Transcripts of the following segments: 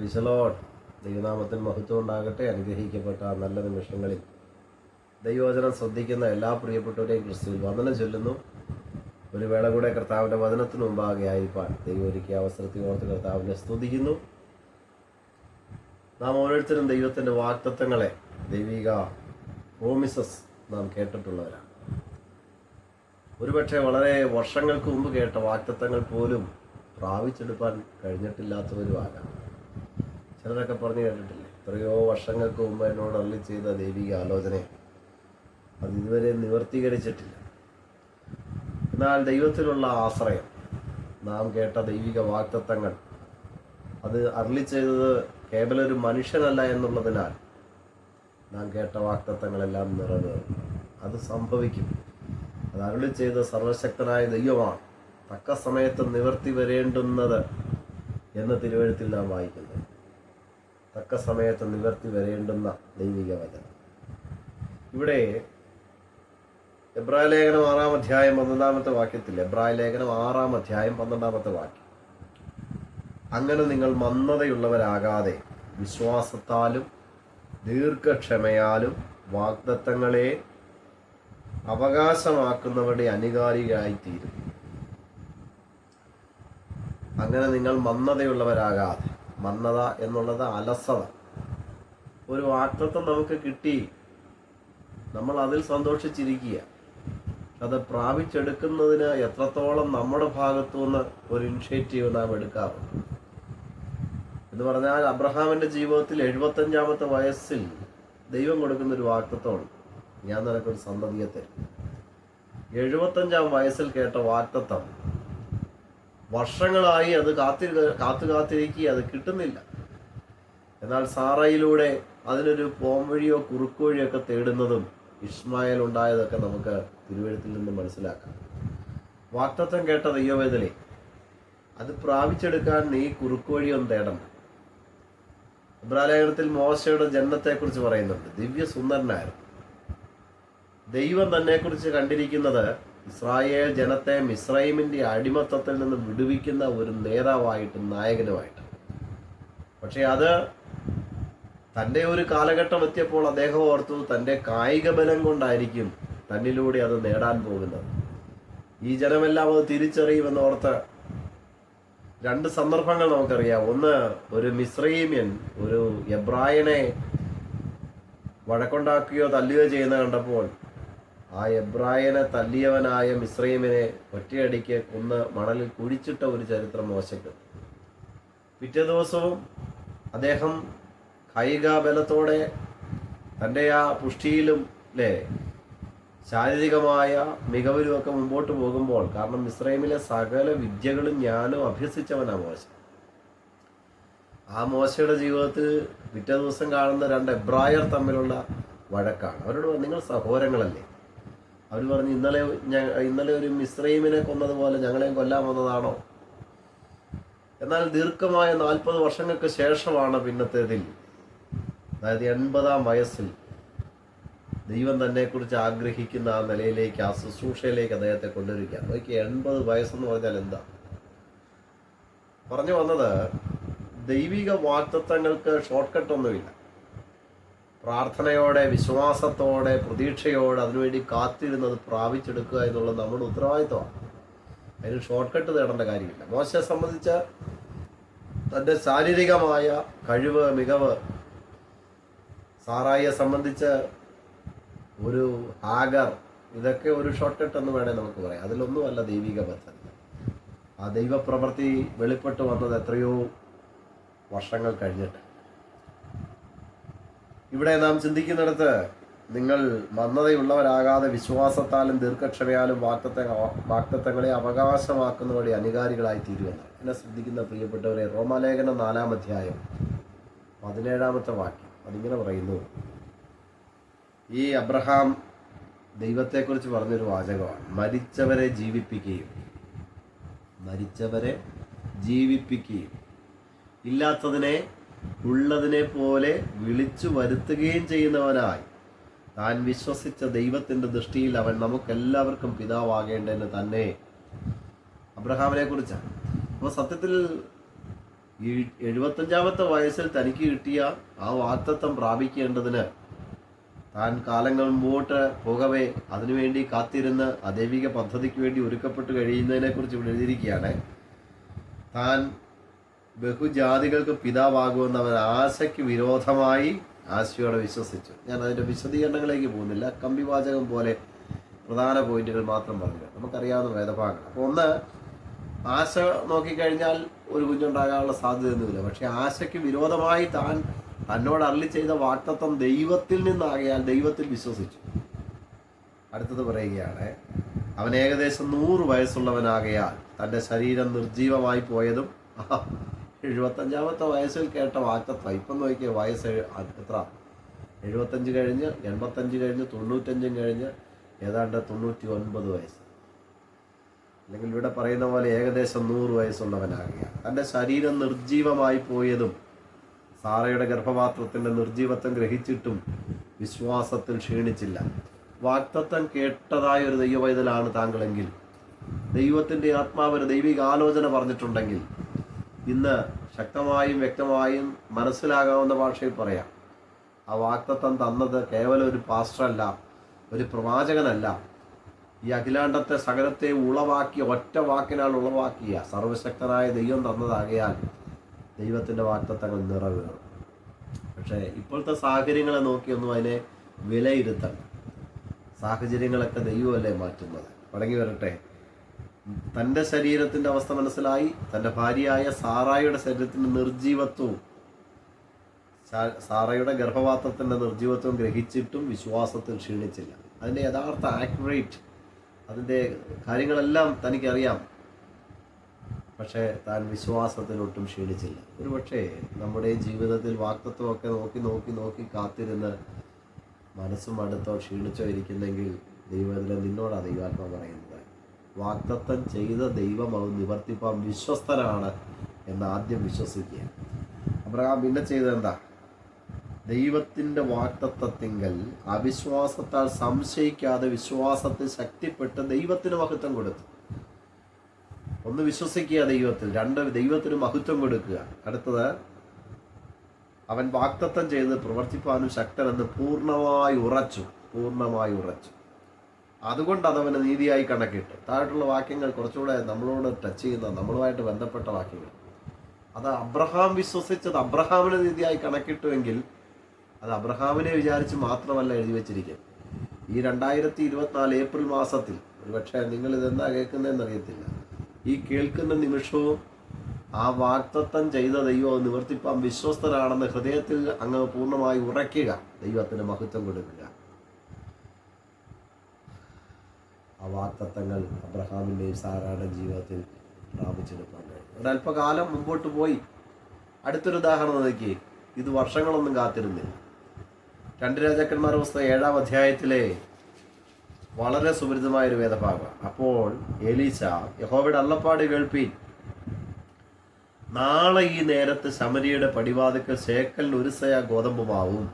പ്രൈസലോട്ട് ദൈവനാമത്തിൽ മഹത്വം ഉണ്ടാകട്ടെ. അനുഗ്രഹിക്കപ്പെട്ട ആ നല്ല നിമിഷങ്ങളിൽ ദൈവവചനം ശ്രദ്ധിക്കുന്ന എല്ലാ പ്രിയപ്പെട്ടവരെയും ക്രിസ്തുവിൽ വന്ദനം ചൊല്ലുന്നു. ഒരു വേള കൂടെ കർത്താവിന്റെ വചനത്തിന് മുമ്പാകെ ആയിരിക്കാൻ ദൈവം ഒരുക്കിയ അവസരത്തിൽ ഓർത്ത് കർത്താവിനെ സ്തുതിക്കുന്നു. നാം ഓരോരുത്തരും ദൈവത്തിന്റെ വാക്തത്വങ്ങളെ ദൈവിക പ്രോമിസസ് നാം കേട്ടിട്ടുള്ളവരാണ്. ഒരുപക്ഷെ വളരെ വർഷങ്ങൾക്ക് മുമ്പ് കേട്ട വാക്തത്വങ്ങൾ പോലും പ്രാപിച്ചെടുക്കാൻ കഴിഞ്ഞിട്ടില്ലാത്തവരുമാകാം. ചിലരൊക്കെ പറഞ്ഞു കേട്ടിട്ടില്ലേ? എത്രയോ വർഷങ്ങൾക്ക് മുമ്പ് എന്നോട് അള്ളി ചെയ്ത ദൈവിക ആലോചന. അത് ഇതുവരെ നിവർത്തീകരിച്ചിട്ടില്ല. എന്നാൽ ദൈവത്തിലുള്ള ആശ്രയം നാം കേട്ട ദൈവിക വാക്തത്വങ്ങൾ അത് അർളി ചെയ്തത് കേവലം ഒരു മനുഷ്യനല്ല എന്നുള്ളതിനാൽ നാം കേട്ട വാക്തത്വങ്ങളെല്ലാം നിറവേറും. അത് സംഭവിക്കും. അത് അരുളി ചെയ്ത സർവശക്തനായ ദൈവമാണ്. തക്ക സമയത്ത് നിവർത്തി വരേണ്ടുന്നത് എന്ന് തിരുവഴുത്തിൽ നാം വായിക്കുന്നു. തക്ക സമയത്ത് നിവർത്തി വരേണ്ടുന്ന ദൈവിക വചനം. ഇവിടെ എബ്രായ ലേഖനം ആറാം അധ്യായം പന്ത്രണ്ടാമത്തെ വാക്യത്തിൽ എബ്രായ ലേഖനം ആറാം അധ്യായം പന്ത്രണ്ടാമത്തെ വാക്യം. അങ്ങനെ നിങ്ങൾ മന്ദതയുള്ളവരാകാതെ വിശ്വാസത്താലും ദീർഘക്ഷമയാലും വാഗ്ദത്തങ്ങളെ അവകാശമാക്കുന്നവരുടെ അനുകാരികളായിത്തീരും. അങ്ങനെ നിങ്ങൾ മന്ദതയുള്ളവരാകാതെ മന്ദത എന്നുള്ളത് അലസത. ഒരു വാക്തത്വം നമുക്ക് കിട്ടി. നമ്മൾ അതിൽ സന്തോഷിച്ചിരിക്കുക. അത് പ്രാപിച്ചെടുക്കുന്നതിന് എത്രത്തോളം നമ്മുടെ ഭാഗത്തു നിന്ന് ഒരു ഇനിഷ്യേറ്റീവ് നാം എടുക്കാറുണ്ട്. എന്ന് പറഞ്ഞാൽ അബ്രഹാമിന്റെ ജീവിതത്തിൽ എഴുപത്തഞ്ചാമത്തെ വയസ്സിൽ ദൈവം കൊടുക്കുന്ന ഒരു വാക്തത്വമാണ് ഞാൻ നിനക്കൊരു സന്തതിയെ തരും. എഴുപത്തഞ്ചാം വയസ്സിൽ കേട്ട വാക്തത്വം വർഷങ്ങളായി അത് കാത്തി കാത്തു കാത്തിരിക്കുക അത് കിട്ടുന്നില്ല. എന്നാൽ സാറയിലൂടെ അതിനൊരു പോംവഴിയോ കുറുക്കുവഴിയോ ഒക്കെ തേടുന്നതും ഇസ്മായൽ ഉണ്ടായതൊക്കെ നമുക്ക് തിരുവഴുത്തിൽ നിന്ന് മനസ്സിലാക്കാം. വാക്തത്വം കേട്ട ദൈവവേദനെ അത് പ്രാപിച്ചെടുക്കാൻ നീ കുറുക്കുവഴിയൊന്നും തേടണം ഇബ്രാലേഖനത്തിൽ മോശയുടെ ജന്മത്തെക്കുറിച്ച് പറയുന്നുണ്ട്. ദിവ്യ സുന്ദരനായിരുന്നു ദൈവം തന്നെക്കുറിച്ച് കണ്ടിരിക്കുന്നത് ഇസ്രായേൽ ജനത്തെ മിസ്രൈമിന്റെ അടിമത്തത്തിൽ നിന്ന് വിടുവിക്കുന്ന ഒരു നേതാവായിട്ടും നായകനുമായിട്ട്. പക്ഷേ അത് തന്റെ ഒരു കാലഘട്ടം എത്തിയപ്പോൾ അദ്ദേഹം ഓർത്തു തന്റെ കായിക ബലം കൊണ്ടായിരിക്കും തന്നിലൂടെ അത് നേടാൻ പോകുന്നത്. ഈ ജനമെല്ലാം അത് തിരിച്ചറിയുമെന്ന് ഓർത്ത് രണ്ട് സന്ദർഭങ്ങൾ നമുക്കറിയാം. ഒന്ന് ഒരു മിസ്രൈമ്യൻ ഒരു എബ്രായനെ വഴക്കുണ്ടാക്കുകയോ തല്ലുകയോ ചെയ്യുന്ന കണ്ടപ്പോൾ ആ എബ്രായനെ തല്ലിയവനായ മിശ്രീമിനെ ഒറ്റയടിക്ക് കൊന്ന് മണലിൽ കുഴിച്ചിട്ട ഒരു ചരിത്രം മോശക്ക് പിറ്റേ ദിവസവും അദ്ദേഹം കായിക ബലത്തോടെ തന്റെ ആ പുഷ്ടിയിലും അല്ലേ ശാരീരികമായ മികവിലുമൊക്കെ മുമ്പോട്ട് പോകുമ്പോൾ കാരണം ഇസ്രൈമിലെ സകല വിദ്യകളും ഞാനും അഭ്യസിച്ചവനാ മോശ. ആ മോശയുടെ ജീവിതത്തിൽ പിറ്റേ ദിവസം കാണുന്ന രണ്ട് എബ്രായർ തമ്മിലുള്ള വഴക്കാണ്. അവരോട് നിങ്ങൾ സഹോദരങ്ങളല്ലേ? അവർ പറഞ്ഞു ഇന്നലെ ഇന്നലെ ഒരു മിസ്രൈമിനെ കൊന്നതുപോലെ ഞങ്ങളെയും കൊല്ലാൻ വന്നതാണോ? എന്നാൽ ദീർഘമായ നാൽപ്പത് വർഷങ്ങൾക്ക് ശേഷമാണ് പിന്നത്തേതിൽ. അതായത് എൺപതാം വയസ്സിൽ ദൈവം തന്നെക്കുറിച്ച് ആഗ്രഹിക്കുന്ന ആ നിലയിലേക്ക് ആ ശുശ്രൂഷയിലേക്ക് അദ്ദേഹത്തെ കൊണ്ടുവരിക നോക്കി എൺപത് വയസ്സെന്ന് പറഞ്ഞാൽ എന്താ? പറഞ്ഞു വന്നത് ദൈവിക വാക്തത്വങ്ങൾക്ക് ഷോർട്ട് കട്ടൊന്നുമില്ല പ്രാർത്ഥനയോടെ വിശ്വാസത്തോടെ പ്രതീക്ഷയോടെ അതിനുവേണ്ടി കാത്തിരുന്നത് പ്രാപിച്ചെടുക്കുക എന്നുള്ളത് നമ്മുടെ ഉത്തരവാദിത്വമാണ്. അതിന് ഷോർട്ട് കട്ട് നേടേണ്ട കാര്യമില്ല. മോശയെ സംബന്ധിച്ച് തന്റെ ശാരീരികമായ കഴിവ് മികവ് സാറായിയെ സംബന്ധിച്ച് ഒരു ഹാഗർ ഇതൊക്കെ ഒരു ഷോർട്ട് കട്ട് എന്ന് വേണേൽ നമുക്ക് പറയാം. അതിലൊന്നുമല്ല ദൈവിക പദ്ധതി. ആ ദൈവപ്രവൃത്തി വെളിപ്പെട്ട് വന്നത് എത്രയോ വർഷങ്ങൾ കഴിഞ്ഞിട്ട്. ഇവിടെ നാം ചിന്തിക്കുന്നിടത്ത് നിങ്ങൾ മന്ദതയുള്ളവരാകാതെ വിശ്വാസത്താലും ദീർഘക്ഷമയാലും വാക്തത്വ വാക്തത്വങ്ങളെ അവകാശമാക്കുന്ന വഴി അനുകാരികളായി തീരുമെന്ന് എന്നെ ശ്രദ്ധിക്കുന്ന പ്രിയപ്പെട്ടവരെ റോമാലേഖനം നാലാം അധ്യായം പതിനേഴാമത്തെ വാക്യം. അതിങ്ങനെ പറയുന്നു. ഈ അബ്രഹാം ദൈവത്തെക്കുറിച്ച് പറഞ്ഞൊരു വാചകമാണ്. മരിച്ചവരെ ജീവിപ്പിക്കുകയും മരിച്ചവരെ ജീവിപ്പിക്കുകയും. ഇല്ലാത്തതിനെ ഉള്ളതിനെ പോലെ വിളിച്ചു വരുത്തുകയും ചെയ്യുന്നവനായി. താൻ വിശ്വസിച്ച ദൈവത്തിന്റെ ദൃഷ്ടിയിൽ അവൻ നമുക്കെല്ലാവർക്കും പിതാവാകേണ്ടതിന് തന്നെ. അബ്രഹാമിനെ കുറിച്ചാണ്. അപ്പോൾ സത്യത്തിൽ ഈ എഴുപത്തഞ്ചാമത്തെ വയസ്സിൽ തനിക്ക് കിട്ടിയ ആ വാക്തത്വം പ്രാപിക്കേണ്ടതിന് താൻ കാലങ്ങൾ മുമ്പോട്ട് പോകവേ അതിനുവേണ്ടി കാത്തിരുന്ന് ആ ദൈവിക പദ്ധതിക്ക് വേണ്ടി ഒരുക്കപ്പെട്ട് കഴിയുന്നതിനെക്കുറിച്ച് ഇവിടെ എഴുതിയിരിക്കുകയാണ്. താൻ ബഹുജാതികൾക്ക് പിതാവാകുമെന്ന് അവർ ആശയ്ക്ക് വിരോധമായി ആശയോടെ വിശ്വസിച്ചു. ഞാൻ അതിന്റെ വിശദീകരണങ്ങളിലേക്ക് പോകുന്നില്ല. കമ്പിവാചകം പോലെ പ്രധാന പോയിന്റുകൾ മാത്രം പറഞ്ഞു നമുക്കറിയാവുന്ന വേദഭാഗങ്ങൾ. അപ്പോൾ ഒന്ന് ആശ നോക്കിക്കഴിഞ്ഞാൽ ഒരു കുഞ്ഞുണ്ടാകാനുള്ള സാധ്യതയൊന്നുമില്ല. പക്ഷേ ആശയ്ക്ക് വിരോധമായി താൻ തന്നോട് അരളി ചെയ്ത വാക്തത്വം ദൈവത്തിൽ നിന്നാകയാൽ ദൈവത്തിൽ വിശ്വസിച്ചു. അടുത്തത് പറയുകയാണ് അവൻ ഏകദേശം നൂറ് വയസ്സുള്ളവനാകയാൽ തന്റെ ശരീരം നിർജീവമായി പോയതും എഴുപത്തഞ്ചാമത്തെ വയസ്സിൽ കേട്ട വാക്തത്വം. ഇപ്പം നോക്കിയ വയസ്സ് എത്ര? എഴുപത്തഞ്ച് കഴിഞ്ഞ് എൺപത്തഞ്ച് കഴിഞ്ഞ് തൊണ്ണൂറ്റഞ്ചും കഴിഞ്ഞ് ഏതാണ്ട് തൊണ്ണൂറ്റി ഒൻപത് വയസ്സ്. അല്ലെങ്കിൽ ഇവിടെ പറയുന്ന പോലെ ഏകദേശം നൂറ് വയസ്സുള്ളവനാകുകയാണ്. തന്റെ ശരീരം നിർജീവമായി പോയതും സാറയുടെ ഗർഭപാത്രത്തിന്റെ നിർജീവത്വം ഗ്രഹിച്ചിട്ടും വിശ്വാസത്തിൽ ക്ഷീണിച്ചില്ല. വാക്തത്വം കേട്ടതായ ഒരു ദൈവവൈതലാണ് താങ്കളെങ്കിൽ ദൈവത്തിന്റെ ആത്മാവ് ഒരു ദൈവിക ആലോചന പറഞ്ഞിട്ടുണ്ടെങ്കിൽ ഇന്ന് ശക്തമായും വ്യക്തമായും മനസ്സിലാകാവുന്ന ഭാഷയിൽ പറയാം. ആ വാക്തത്വം തന്നത് കേവലം ഒരു പാസ്റ്ററല്ല ഒരു പ്രവാചകനല്ല. ഈ അഖിലാണ്ടത്തെ സകലത്തെ ഉളവാക്കിയ ഒറ്റ വാക്കിനാൽ ഉളവാക്കിയ സർവശക്തനായ ദൈവം തന്നതാകയാൽ ദൈവത്തിന്റെ വാക്തത്വങ്ങൾ നിറവേറും. പക്ഷേ ഇപ്പോഴത്തെ സാഹചര്യങ്ങളെ നോക്കിയൊന്നും അതിനെ വിലയിരുത്തണം സാഹചര്യങ്ങളൊക്കെ ദൈവമല്ലേ മാറ്റുന്നത്? മടങ്ങി വരട്ടെ. തന്റെ ശരീരത്തിന്റെ അവസ്ഥ മനസ്സിലായി തന്റെ ഭാര്യയായ സാറായുടെ ശരീരത്തിന്റെ നിർജീവത്വവും സാറയുടെ ഗർഭപാത്രത്തിന്റെ നിർജീവത്വം ഗ്രഹിച്ചിട്ടും വിശ്വാസത്തിൽ ക്ഷീണിച്ചില്ല. അതിന്റെ യഥാർത്ഥ ആക്യുറേറ്റ് അതിന്റെ കാര്യങ്ങളെല്ലാം തനിക്കറിയാം. പക്ഷേ താൻ വിശ്വാസത്തിലൊട്ടും ക്ഷീണിച്ചില്ല. ഒരുപക്ഷേ നമ്മുടെ ജീവിതത്തിൽ വാക്തത്വമൊക്കെ നോക്കി നോക്കി നോക്കി കാത്തിരുന്ന് മനസ്സും അടുത്തോ ക്ഷീണിച്ചോ ഇരിക്കുന്നെങ്കിൽ ദൈവത്തിലെ നിന്നോട് ദൈവാത്മ പറയുന്നത് വാക്തത്വം ചെയ്ത ദൈവം അത് നിവർത്തിപ്പാൻ വിശ്വസ്തനാണ് എന്ന് ആദ്യം വിശ്വസിക്കുക. അബ്രഹാം പിന്നെ ചെയ്തത് എന്താ? ദൈവത്തിന്റെ വാക്തത്വത്തിങ്കൽ അവിശ്വാസത്താൽ സംശയിക്കാതെ വിശ്വാസത്തിൽ ശക്തിപ്പെട്ട് ദൈവത്തിന് മഹത്വം കൊടുത്തു. ഒന്ന് വിശ്വസിക്കുക ദൈവത്തിൽ രണ്ട് ദൈവത്തിന് മഹത്വം കൊടുക്കുക. അടുത്തത് അവൻ വാക്തത്വം ചെയ്ത് പ്രവർത്തിപ്പാനും ശക്തനെന്ന് പൂർണമായി ഉറച്ചു പൂർണമായി ഉറച്ചു. അതുകൊണ്ട് അതവന് നീതിയായി കണക്കിട്ട്. താഴെയുള്ള വാക്യങ്ങൾ കുറച്ചുകൂടെ നമ്മളോട് ടച്ച് ചെയ്യുന്ന നമ്മളുമായിട്ട് ബന്ധപ്പെട്ട വാക്യങ്ങൾ. അത് അബ്രഹാം വിശ്വസിച്ചത് അബ്രഹാമിന് നീതിയായി കണക്കിട്ടുവെങ്കിൽ അത് അബ്രഹാമിനെ വിചാരിച്ച് മാത്രമല്ല എഴുതി വെച്ചിരിക്കുന്നത്. ഈ രണ്ടായിരത്തി ഇരുപത്തിനാല് ഏപ്രിൽ മാസത്തിൽ ഒരുപക്ഷെ നിങ്ങൾ ഇതെന്താ കേൾക്കുന്നതെന്ന് അറിയത്തില്ല. ഈ കേൾക്കുന്ന നിമിഷവും ആ വാക്തത്വം ചെയ്ത ദൈവം നിവർത്തിപ്പാൻ വിശ്വസ്തരാണെന്ന് ഹൃദയത്തിൽ അങ്ങ് പൂർണമായി ഉറയ്ക്കുക. ദൈവത്തിന് മഹത്വം കൊടുക്കുക. ആ വാക്തത്വങ്ങൾ അബ്രഹാമിന്റെയും സാറായുടെയും ജീവിതത്തിൽ പ്രാപിച്ചെടുക്കാൻ കഴിയും ഒരു അല്പകാലം മുമ്പോട്ട് പോയി. അടുത്തൊരു ഉദാഹരണം നോക്കി. ഇത് വർഷങ്ങളൊന്നും കാത്തിരുന്നില്ല. രണ്ട് രാജാക്കന്മാർ പുസ്തകം ഏഴാം അധ്യായത്തിലെ വളരെ സുപരിതമായൊരു വേദഭാഗം. അപ്പോൾ എലീശ യഹോവയുടെ അള്ളപ്പാട് കേൾപ്പീൻ നാളെ ഈ നേരത്ത് ശമരിയുടെ പടിവാതിക്കൽ ശേക്കലിന് ഒരു സയ ഗോതമ്പുമാവും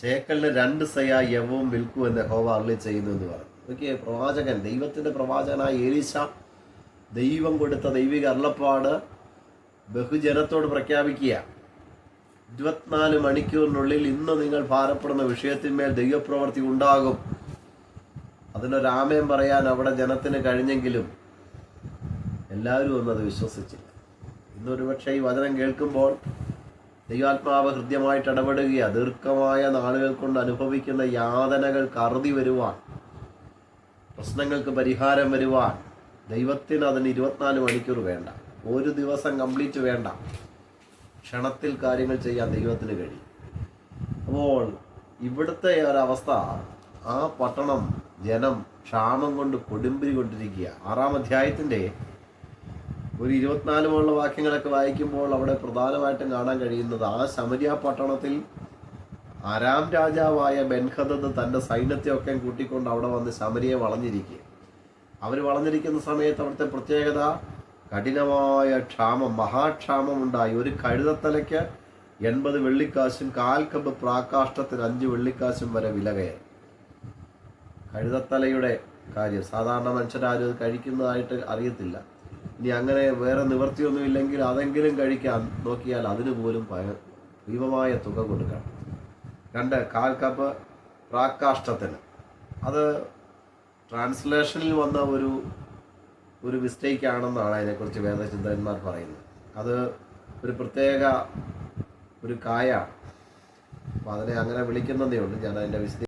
ശേക്കലിന് രണ്ട് സയ യവവും വിൽക്കുമെന്ന് യഹോവ അള്ളി ചെയ്യുന്നു എന്ന് പറഞ്ഞു. ഓക്കെ പ്രവാചകൻ ദൈവത്തിന്റെ പ്രവാചകനായ ഏലീശ ദൈവം കൊടുത്ത ദൈവിക അരുളപ്പാട് ബഹുജനത്തോട് പ്രഖ്യാപിക്കുക. ഇരുപത്തിനാല് മണിക്കൂറിനുള്ളിൽ ഇന്ന് നിങ്ങൾ ഭാരപ്പെടുന്ന വിഷയത്തിന്മേൽ ദൈവപ്രവർത്തി ഉണ്ടാകും. അതിനൊരാമയം പറയാൻ അവിടെ ജനത്തിന് കഴിഞ്ഞെങ്കിലും എല്ലാവരും ഒന്നത് വിശ്വസിച്ചില്ല. ഇന്നൊരു പക്ഷേ ഈ വചനം കേൾക്കുമ്പോൾ ദൈവാത്മാവ് ഹൃദ്യമായിട്ട് ഇടപെടുകയാണ് ദീർഘമായ നാളുകൾ കൊണ്ട് അനുഭവിക്കുന്ന യാതനകൾ കറുതി വരുവാൻ പ്രശ്നങ്ങൾക്ക് പരിഹാരം വരുവാൻ ദൈവത്തിന് അതിന് ഇരുപത്തിനാല് മണിക്കൂർ വേണ്ട. ഒരു ദിവസം കംപ്ലീറ്റ് വേണ്ട. ക്ഷണത്തിൽ കാര്യങ്ങൾ ചെയ്യാൻ ദൈവത്തിന് കഴിയും. അപ്പോൾ ഇവിടുത്തെ ഒരവസ്ഥ ആ പട്ടണം ജനം ക്ഷാമം കൊണ്ട് കൊടുമ്പിരി കൊണ്ടിരിക്കുക. ആറാം അധ്യായത്തിന്റെ ഒരു ഇരുപത്തിനാല് മുള്ള വാക്യങ്ങളൊക്കെ വായിക്കുമ്പോൾ അവിടെ പ്രധാനമായിട്ടും കാണാൻ കഴിയുന്നത് ആ ശമരിയ പട്ടണത്തിൽ അരാം രാജാവായ ബെൻഹദത്ത് തന്റെ സൈന്യത്തെയൊക്കെ കൂട്ടിക്കൊണ്ട് അവിടെ വന്ന് ശമരിയെ വളഞ്ഞിരിക്കുക. അവർ വളഞ്ഞിരിക്കുന്ന സമയത്ത് അവിടുത്തെ പ്രത്യേകത കഠിനമായ ക്ഷാമം മഹാക്ഷാമം ഉണ്ടായി. ഒരു കഴുതത്തലയ്ക്ക് എൺപത് വെള്ളിക്കാശും കാൽ പ്രാകാഷ്ടത്തിന് അഞ്ച് വെള്ളിക്കാശും വരെ വില കയറി. കഴുതത്തലയുടെ കാര്യം സാധാരണ മനുഷ്യരാരും കഴിക്കുന്നതായിട്ട് അറിയത്തില്ല. ഇനി അങ്ങനെ വേറെ നിവൃത്തിയൊന്നും ഇല്ലെങ്കിൽ അതെങ്കിലും കഴിക്കാൻ നോക്കിയാൽ അതിന് പോലും ഭീമമായ തുക കൊടുക്കണം. രണ്ട് കാൽ കപ്പ് പ്രാക്കാഷ്ടത്തിന് അത് ട്രാൻസ്ലേഷനിൽ വന്ന ഒരു ഒരു മിസ്റ്റേക്ക് ആണെന്നാണ് അതിനെക്കുറിച്ച് വേദചിന്തകന്മാർ പറയുന്നത്. അത് ഒരു പ്രത്യേക ഒരു കായാണ്. അപ്പോൾ അതിനെ അങ്ങനെ വിളിക്കുന്നതേ ഉള്ളൂ. ഞാൻ അതിന്റെ വിശദീ